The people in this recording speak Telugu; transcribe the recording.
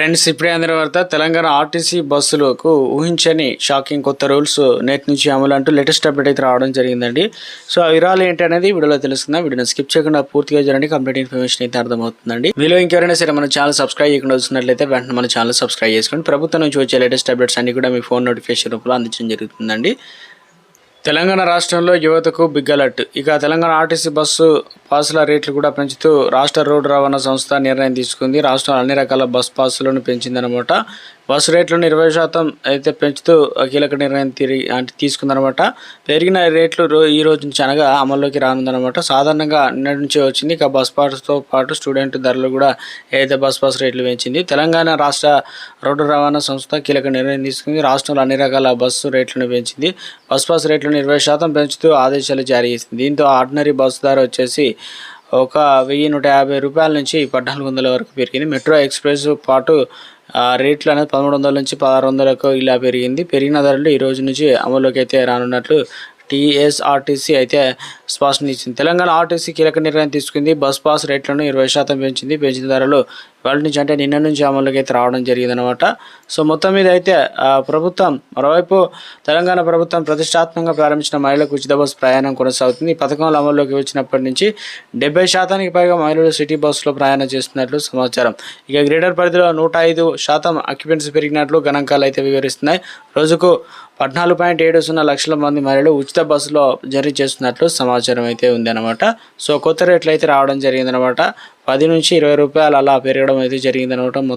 ఫ్రెండ్స్ ఇప్పుడే అందిన వార్త తెలంగాణ ఆర్టీసీ బస్సులకు ఊహించని షాకింగ్ కొత్త రూల్స్ నేటి నుంచి అమలు అంటూ లేటెస్ట్ అప్డేట్ అయితే రావడం జరిగిందండి. సో ఆ వివరాలు ఏంటి అనేది వీడియోలో తెలుసుకుందాం. వీడియోని స్కిప్ చేయకుండా పూర్తిగా చూడండి. కంప్లీట్ ఇన్ఫర్మేషన్ అయితే అర్థమవుతుందండి. మీలో ఇంకెవరైనా సరే మన ఛానల్ సబ్స్క్రైబ్ చేయకుండా వస్తున్నట్లయితే వెంటనే మన ఛానల్ సబ్స్క్రైబ్ చేసుకోండి ప్రభుత్వం నుంచి వచ్చే లేటెస్ట్ అప్డేట్స్ అన్ని కూడా మీ ఫోన్ నోటిఫికేషన్ రూపంలో అందించడం జరుగుతుందండి. తెలంగాణ రాష్ట్రంలో యువతకు బిగ్ అలర్ట్. ఇక తెలంగాణ ఆర్టీసీ బస్సు పాసుల రేట్లు కూడా పెంచుతూ రాష్ట్ర రోడ్డు రవాణా సంస్థ నిర్ణయం తీసుకుంది. రాష్ట్రం అన్ని రకాల బస్ పాసులను పెంచిందనమాట బస్సు రేట్లను ఇరవై శాతం అయితే పెంచుతూ కీలక నిర్ణయం తిరిగి అంటే తీసుకుందనమాట. పెరిగిన రేట్లు రో- ఈ రోజు నుంచి అనగా అమల్లోకి రానుందనమాట. సాధారణంగా నిన్నటి నుంచే వచ్చింది. ఇక బస్ పాస్తో పాటు స్టూడెంట్ ధరలు కూడా ఏదైతే బస్ పాస్ రేట్లు పెంచింది తెలంగాణ రాష్ట్ర రోడ్డు రవాణా సంస్థ కీలక నిర్ణయం తీసుకుంది. రాష్ట్రంలో అన్ని రకాల బస్సు రేట్లను పెంచింది. బస్ పాస్ రేట్లను ఇరవై శాతం పెంచుతూ ఆదేశాలు జారీ చేసింది. దీంతో ఆర్డినరీ బస్సు ధర వచ్చేసి ఒక వెయ్యి నూట యాభై రూపాయల నుంచి పద్నాలుగు వందల వరకు పెరిగింది. మెట్రో ఎక్స్ప్రెస్ పాటు రేట్లు అనేది పదమూడు వందల నుంచి పదహారు వందలకు ఇలా పెరిగింది. పెరిగిన ధరలు ఈ రోజు నుంచి అమల్లోకి అయితే రానున్నట్లు టీఎస్ఆర్టీసీ అయితే స్పష్టం ఇచ్చింది. తెలంగాణ ఆర్టీసీ కీలక నిర్ణయం తీసుకుంది. బస్ పాస్ రేట్లను ఇరవై శాతం పెంచింది. పెంచిన ధరలు వాళ్ళ నుంచి అంటే నిన్న నుంచి అమలుకి అయితే రావడం జరిగిందనమాట సో మొత్తం మీద అయితే ప్రభుత్వం మరోవైపు తెలంగాణ ప్రభుత్వం ప్రతిష్టాత్మకంగా ప్రారంభించిన మహిళలకు ఉచిత బస్సు ప్రయాణం కొనసాగుతుంది. ఈ పథకంలో అమల్లోకి వచ్చినప్పటి నుంచి డెబ్బై శాతానికి పైగా మహిళలు సిటీ బస్సులో ప్రయాణం చేస్తున్నట్లు సమాచారం. ఇక గ్రేటర్ పరిధిలో నూట ఐదు శాతం అక్యుపెన్సీ పెరిగినట్లు గణాంకాలు అయితే వివరిస్తున్నాయి. రోజుకు పద్నాలుగు పాయింట్ ఏడు సున్నా లక్షల మంది మహిళలు ఉచిత బస్సులో జర్నీ చేస్తున్నట్లు సమాచారం అయితే ఉందన్నమాట. సో కొత్త రేట్లు అయితే రావడం జరిగిందనమాట పది నుంచి ఇరవై రూపాయలు అలా పెరగడం అయితే జరిగిందనమాట మొత్తం